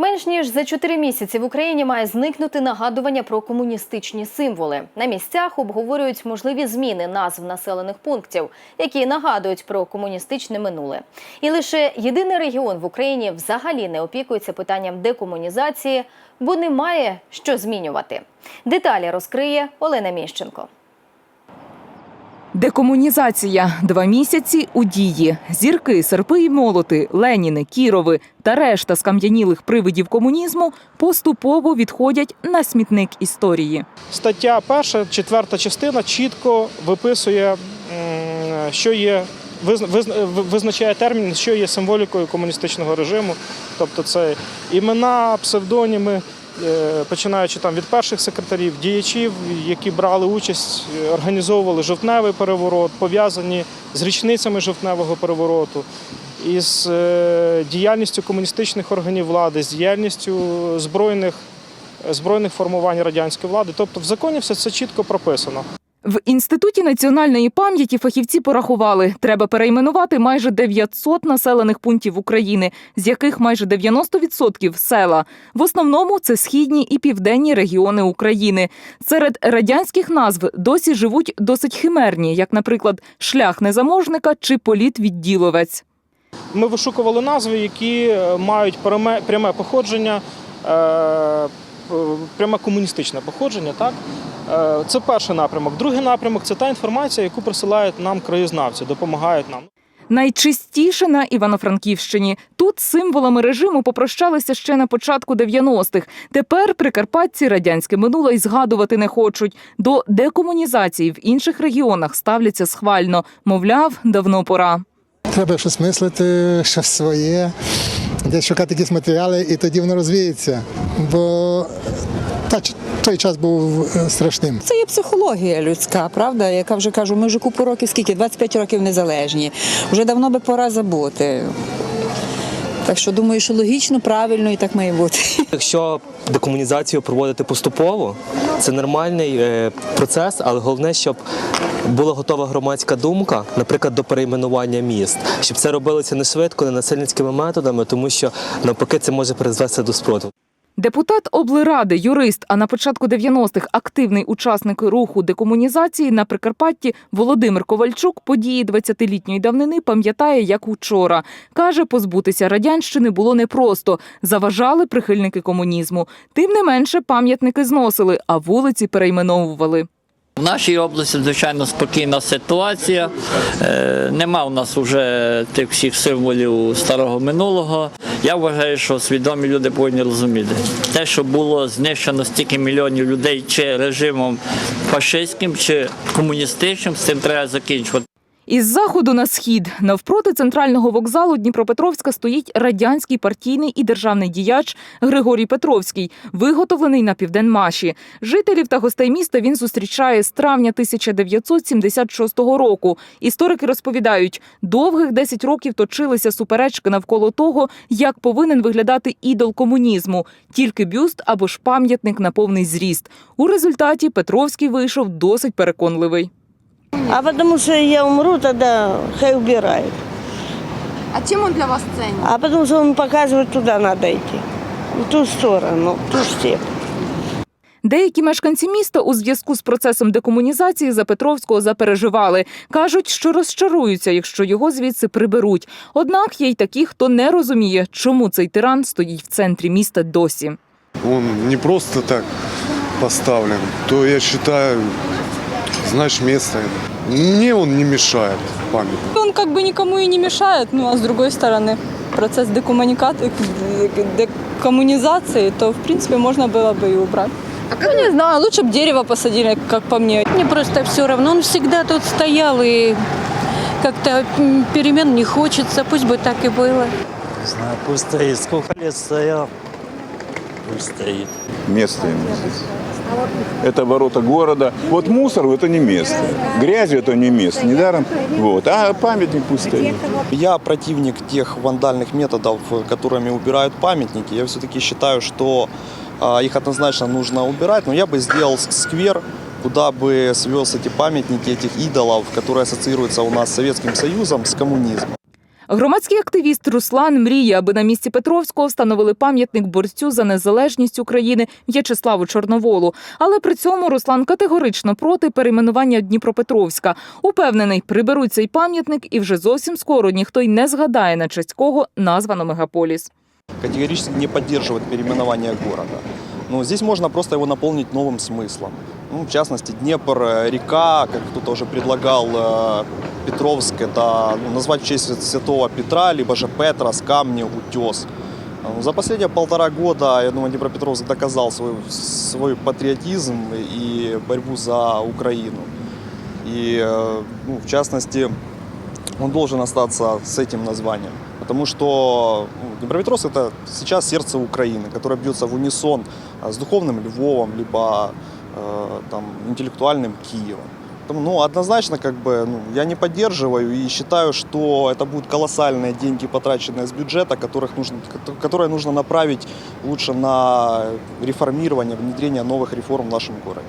Менш ніж за чотири місяці в Україні має зникнути нагадування про комуністичні символи. На місцях обговорюють можливі зміни назв населених пунктів, які нагадують про комуністичне минуле. І лише єдиний регіон в Україні взагалі не опікується питанням декомунізації, бо немає що змінювати. Деталі розкриє Олена Міщенко. Декомунізація два місяці у дії. Зірки, серпи і молоти, Леніни, Кірови та решта скам'янілих привидів комунізму поступово відходять на смітник історії. Стаття перша, четверта частина чітко виписує, що є. визна- визна- Визначає термін, що є символікою комуністичного режиму, тобто це імена, псевдоніми, починаючи там від перших секретарів, діячів, які брали участь, е, організовували жовтневий переворот, пов'язані з річницями жовтневого перевороту, із е, діяльністю комуністичних органів влади, з діяльністю збройних збройних формувань радянської влади. Тобто в законі все це чітко прописано. В інституті національної пам'яті фахівці порахували, треба перейменувати майже 900 населених пунктів України, з яких майже 90% – села. В основному це східні і південні регіони України. Серед радянських назв досі живуть досить химерні, як, наприклад, шлях незаможника чи політ відділовець. Ми вишукували назви, які е, мають пряме, походження, е, пряме комуністичне походження. Так? Е, Це перший напрямок. Другий напрямок це та інформація, яку присилають нам краєзнавці, допомагають нам. Найчистіше на Івано-Франківщині. Тут символами режиму попрощалися ще на початку 90-х. Тепер прикарпатці радянське минуле й згадувати не хочуть. До декомунізації в інших регіонах ставляться схвально. Мовляв, давно пора. Треба щось мислити, щось своє, десь шукати якісь матеріали, і тоді воно розвіється. Бо та, той час був е, страшним. Це є психологія людська, правда? Яка вже кажу, ми вже купу років, скільки? 25 років незалежні. Вже давно би пора забути. Так що думаю, що логічно, правильно і так має бути. Якщо декомунізацію проводити поступово, це нормальний е, процес, але головне, щоб була готова громадська думка, наприклад, до перейменування міст, щоб це робилося не швидко, не насильницькими методами, тому що навпаки це може призвести до спротиву. Депутат облради, юрист, а на початку 90-х активний учасник руху декомунізації на Прикарпатті Володимир Ковальчук події 20-літньої давнини пам'ятає як учора. Каже, позбутися радянщини було непросто. Заважали прихильники комунізму. Тим не менше, пам'ятники зносили, а вулиці перейменовували. В нашій області, звичайно, спокійна ситуація. Е, Нема в нас вже тих всіх символів старого минулого. Я вважаю, що свідомі люди повинні розуміти. Те, що було знищено стільки мільйонів людей чи режимом фашистським, чи комуністичним, з цим треба закінчувати. Із заходу на схід навпроти центрального вокзалу Дніпропетровська стоїть радянський партійний і державний діяч Григорій Петровський, виготовлений на південмаші. Жителів та гостей міста він зустрічає з травня 1976 року. Історики розповідають, довгих 10 років точилися суперечки навколо того, як повинен виглядати ідол комунізму, тільки бюст або ж пам'ятник на повний зріст. У результаті Петровський вийшов досить переконливий. А потому что я умру, тогда хай убирают. А чем он для вас ценен? А потому что он показывает, туда надо идти. В ту сторону, в ту степь. Деякі мешканці міста у зв'язку з процесом декомунізації за Петровського запереживали. Кажуть, що розчаруються, якщо його звідси приберуть. Однак є й такі, хто не розуміє, чому цей тиран стоїть в центрі міста досі. он не просто так поставлен, то я считаю, знаешь, место. Мне он не мешает памятник. Он как бы никому и не мешает, ну а с другой стороны, процесс декоммуника- декоммунизации, то в принципе можно было бы и убрать. А как ну, не знаю, лучше бы дерево посадили, как по мне. Мне просто все равно. Он всегда тут стоял, и как-то перемен не хочется. Пусть бы так и было. Не знаю, пусть стоит. Сколько лет стоял, пусть стоит. место ему здесь. Это ворота города. Вот мусор это не место. Грязь это не место. Недаром. Вот. А памятник пусть. Я противник тех вандальных методов, которыми убирают памятники. Я все-таки считаю, что а, их однозначно нужно убирать, но я бы сделал сквер, куда бы свез эти памятники этих идолов, которые ассоциируются у нас с Советским Союзом, с коммунизмом. Громадський активіст Руслан мріє, аби на місці Петровського встановили пам'ятник борцю за незалежність України В'ячеславу Чорноволу. Але при цьому Руслан категорично проти перейменування Дніпропетровська. Упевнений, приберуть цей пам'ятник, і вже зовсім скоро ніхто й не згадає, на честь кого названо мегаполіс. Категорически не поддерживает переименование города. Но здесь можно просто его наполнить новым смыслом. Ну, в частности, Днепр, э, река, как кто-то уже предлагал, э, Петровск, это ну, назвать в честь святого Петра, либо же Петра с камня утес. Ну, За последние полтора года, я думаю, Днепропетровск доказал свой, свой патриотизм и борьбу за Украину. И, э, ну, в частности, он должен остаться с этим названием. Потому что ну, Днепропетровск это сейчас сердце Украины, которое бьется в унисон а, с духовным Львовом, либо э, там, интеллектуальным Киевом. Поэтому, ну, однозначно, как бы, ну, я не поддерживаю и считаю, что это будут колоссальные деньги, потраченные с бюджета, которых нужно, ко- которые нужно направить лучше на реформирование, внедрение новых реформ в нашем городе.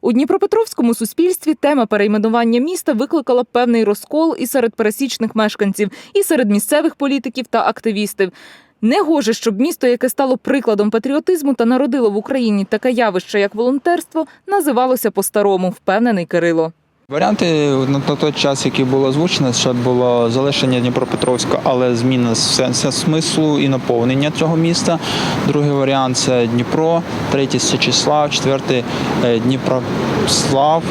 У Дніпропетровському суспільстві тема перейменування міста викликала певний розкол і серед пересічних мешканців, і серед місцевих політиків та активістів. Негоже, щоб місто, яке стало прикладом патріотизму та народило в Україні таке явище, як волонтерство, називалося по-старому, впевнений Кирило. Варіанти на той час, який було озвучено, що було залишення Дніпропетровська, але зміна сенсу смислу і наповнення цього міста. Другий варіант це Дніпро, третій Січеслав, четвертий е, Дніпрослав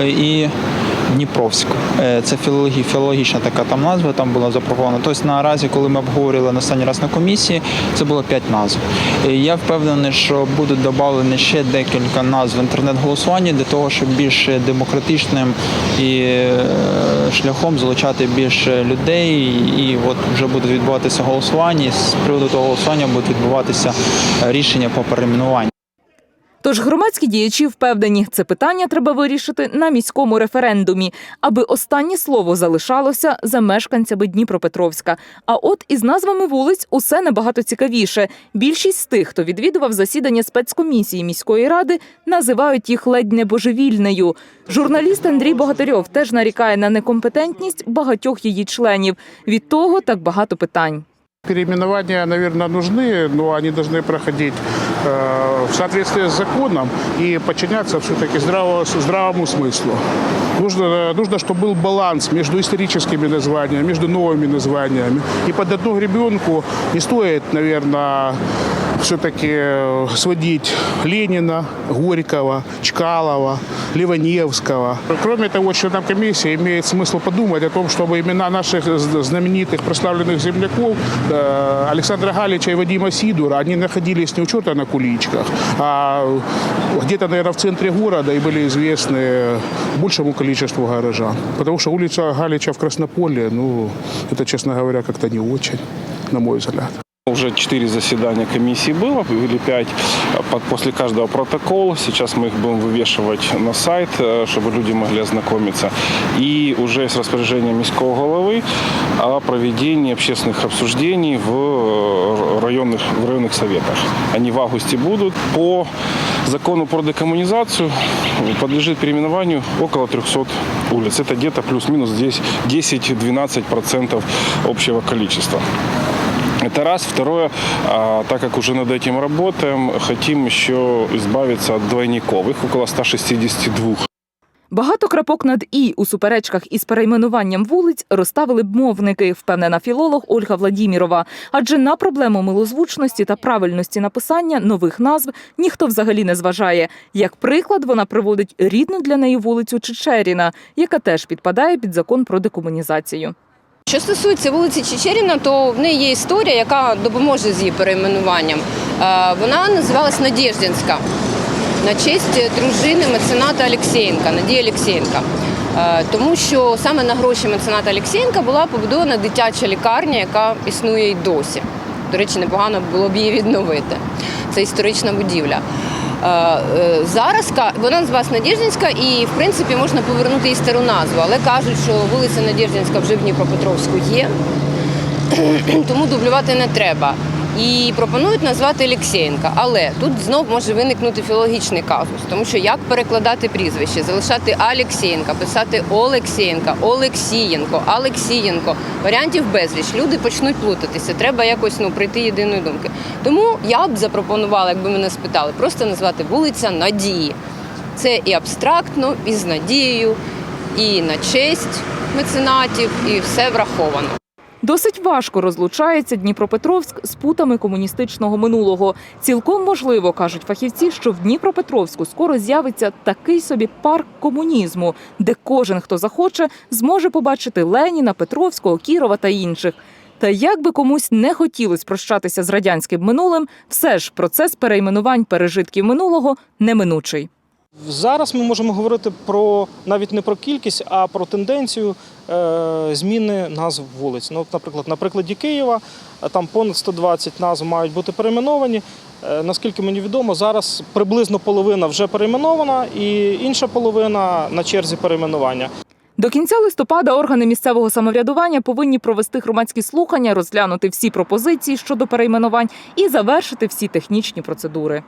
е, і Дніпровськ. Е, Це філологі, філологічна така там назва, там була запропонована. Тобто наразі, коли ми обговорювали на останній раз на комісії, це було п'ять назв. Я впевнений, що будуть додавлені ще декілька назв інтернет-голосуванні для того, щоб більш демократичним і е, шляхом залучати більше людей. І от вже буде відбуватися голосування. І з приводу того голосування буде відбуватися рішення по перейменуванню. Тож громадські діячі впевнені, це питання треба вирішити на міському референдумі, аби останнє слово залишалося за мешканцями Дніпропетровська. А от із назвами вулиць усе набагато цікавіше. Більшість з тих, хто відвідував засідання спецкомісії міської ради, називають їх ледь не божевільнею. Журналіст Андрій Богатирьов теж нарікає на некомпетентність багатьох її членів. Від того так багато питань. Переименования, наверное, нужны, но они должны проходить э, в соответствии с законом и подчиняться все-таки здраво, здравому смыслу. Нужно, нужно, чтобы был баланс между историческими названиями, между новыми названиями. И под одну гребенку не стоит, наверное, все-таки сводить Ленина, Горького, Чкалова, Ливаневского. Кроме того, членам комиссии имеет смысл подумать о том, чтобы имена наших знаменитых прославленных земляков э, Александра Галича и Вадима Сидура, они находились не у черта на куличках, а где-то, наверное, в центре города и были известны большему количеству горожан. Потому что улица Галича в Краснополе, ну, это, честно говоря, как-то не очень, на мой взгляд. Уже четыре заседания комиссии было, или пять, после каждого протокол. Сейчас мы их будем вывешивать на сайт, э, чтобы люди могли ознакомиться. И уже с распоряжением міського головы о проведении общественных обсуждений в э, районных, в районных советах. Они в августе будут. По закону про декоммунизацию подлежит переименованию около 300 улиц. Это где-то плюс-минус здесь 10-12% общего количества. Это раз. Второе, так как уже над этим работаем, хотим еще избавиться от двойников. Их около 162. Багато крапок над і у суперечках із перейменуванням вулиць розставили б мовники, впевнена філолог Ольга Владімірова. Адже на проблему милозвучності та правильності написання нових назв ніхто взагалі не зважає. Як приклад, вона приводить рідну для неї вулицю Чечеріна, яка теж підпадає під закон про декомунізацію. Що стосується вулиці Чечеріна, то в неї є історія, яка допоможе з її перейменуванням. Е, Вона називалась Надєждінська на честь дружини мецената Олексєєнка, Надії Олексєєнка. Е, Тому що саме на гроші мецената Олексєєнка була побудована дитяча лікарня, яка існує й досі. До речі, непогано було б її відновити. Це історична будівля. Е, е, Зараз вона називалась Надєждінська і, в принципі, можна повернути їй стару назву, але кажуть, що вулиця Надіждінська вже в Дніпропетровську є, тому дублювати не треба. І пропонують назвати Олексєєнка. Але тут знов може виникнути філологічний казус, тому що як перекладати прізвище, залишати Алексєєнка, писати Олексєєнка, Олексієнко, Алексієнко. Варіантів безліч. Люди почнуть плутатися. Треба якось ну прийти єдиної думки. Тому я б запропонувала, якби мене спитали, просто назвати вулиця Надії. Це і абстрактно, і з надією, і на честь меценатів, і все враховано. Досить важко розлучається Дніпропетровськ з путами комуністичного минулого. Цілком можливо, кажуть фахівці, що в Дніпропетровську скоро з'явиться такий собі парк комунізму, де кожен, хто захоче, зможе побачити Леніна, Петровського, Кірова та інших. Та як би комусь не хотілося прощатися з радянським минулим, все ж процес перейменувань пережитків минулого неминучий. Зараз ми можемо говорити про навіть не про кількість, а про тенденцію е, зміни назв вулиць. Ну, наприклад, на прикладі Києва е, там понад 120 назв мають бути перейменовані. Е, наскільки мені відомо, зараз приблизно половина вже перейменована, і інша половина на черзі перейменування. До кінця листопада органи місцевого самоврядування повинні провести громадські слухання, розглянути всі пропозиції щодо перейменувань і завершити всі технічні процедури.